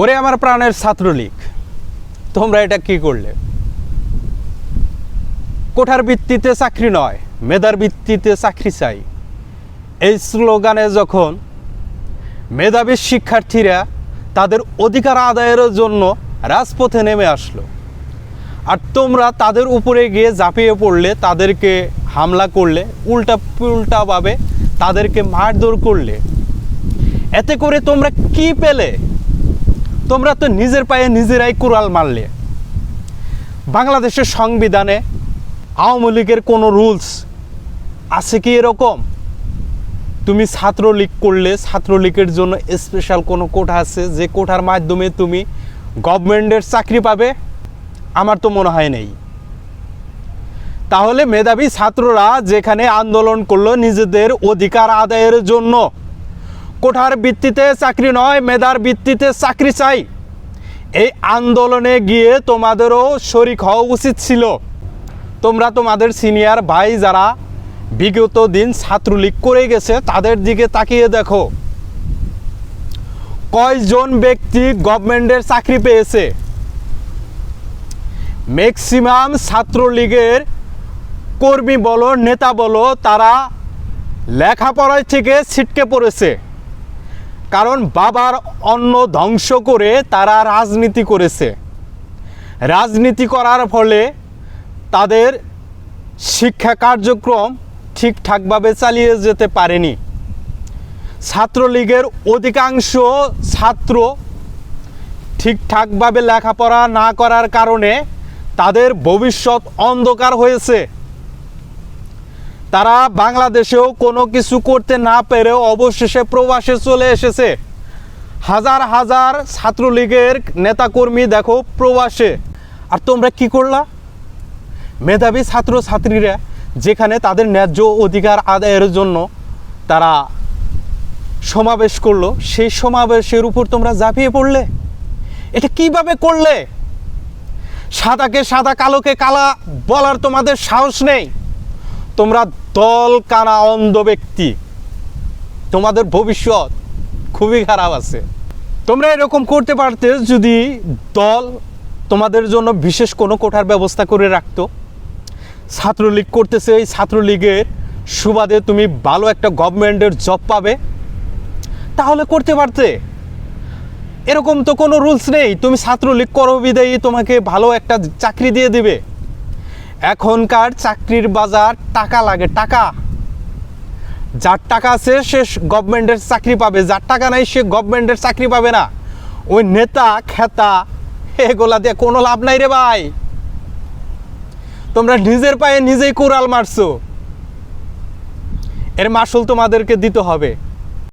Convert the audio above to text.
ওরে আমার প্রাণের ছাত্রলীগ, তোমরা এটা কি করলে? কোঠার ভিত্তিতে চাকরি নয়, মেধার ভিত্তিতে চাকরি চাই। এই স্লোগানে যখন মেধাবী শিক্ষার্থীরা তাদের অধিকার আদায়ের জন্য রাজপথে নেমে আসলো, আর তোমরা তাদের উপরে গিয়ে ঝাঁপিয়ে পড়লে, তাদেরকে হামলা করলে উল্টা পুল্টাভাবে তাদেরকে মারধর করলে, এতে করে তোমরা কি পেলে? তোমরা তো নিজের পায়ে নিজেরাই কুড়াল মারলে। বাংলাদেশের সংবিধানে আওয়ামী লীগের কোনো রুলস আছে কি এরকম? তুমি ছাত্রলীগ করলে, ছাত্রলীগের জন্য স্পেশাল কোনো কোঠা আছে? যে কোঠার মাধ্যমে তুমি গভর্নমেন্টের চাকরি পাবে? আমার তো মনে হয় নেই। তাহলে মেধাবী ছাত্ররা যেখানে আন্দোলন করল নিজেদের অধিকার আদায়ের জন্য কোঠার ভিত্তিতে চাকরি নয়, মেধার ভিত্তিতে চাকরি চাই। এই আন্দোলনে গিয়ে তোমাদেরও শরিক হওয়া উচিত ছিল। তোমরা তোমাদের সিনিয়র ভাই যারা বিগত দিন ছাত্রলীগ করে গেছে, তাদের দিকে তাকিয়ে দেখো। কয়জন ব্যক্তি গভর্নমেন্টের চাকরি পেয়েছে? ম্যাক্সিমাম ছাত্রলীগের কর্মী বলো, নেতা বলো, তারা লেখাপড়ায় থেকে ছিটকে পড়েছে। কারণ বাবার অন্ন ধ্বংস করে তারা রাজনীতি করেছে। রাজনীতি করার ফলে তাদের শিক্ষা কার্যক্রম ঠিকঠাকভাবে চালিয়ে যেতে পারেনি। ছাত্রলীগের অধিকাংশ ছাত্র ঠিকঠাকভাবে লেখাপড়া না করার কারণে তাদের ভবিষ্যৎ অন্ধকার হয়েছে। তারা বাংলাদেশেও কোনো কিছু করতে না পেরেও অবশেষে প্রবাসে চলে এসেছে। হাজার হাজার ছাত্রলীগের নেতাকর্মী দেখো প্রবাসে। আর তোমরা কি করলা? মেধাবী ছাত্র ছাত্রীরা যেখানে তাদের ন্যায্য অধিকার আদায়ের জন্য তারা সমাবেশ করল, সেই সমাবেশের উপর তোমরা ঝাঁপিয়ে পড়লে? এটা কীভাবে করলে? সাদাকে সাদা, কালোকে কালা বলার তোমাদের সাহস নেই। তোমরা দল কানা অন্ধ ব্যক্তি। তোমাদের ভবিষ্যৎ খুবই খারাপ আছে। তোমরা এরকম করতে পারতে যদি দল তোমাদের জন্য বিশেষ কোনো কোঠার ব্যবস্থা করে রাখতো। ছাত্রলীগ করতেছে, এই ছাত্রলীগের সুবাদে তুমি ভালো একটা গভর্নমেন্টের জব পাবে। তাহলে করতে পারতে। এরকম তো কোনো রুলস নেই। তুমি ছাত্রলীগ করো বিদায়ী, তোমাকে ভালো একটা চাকরি দিয়ে দিবে। এখনকার চাকরির বাজার টাকা লাগে টাকা। যার টাকা আছে, সে গভর্নমেন্টের চাকরি পাবে। যার টাকা নাই, সে গভর্নমেন্টের চাকরি পাবে না। ওই নেতা, খেতা, এগুলা দিয়ে কোনো লাভ নাই রে ভাই। তোমরা নিজের পায়ে নিজেই কুড়াল মারছো। এর মাসুল তোমাদেরকে দিতে হবে।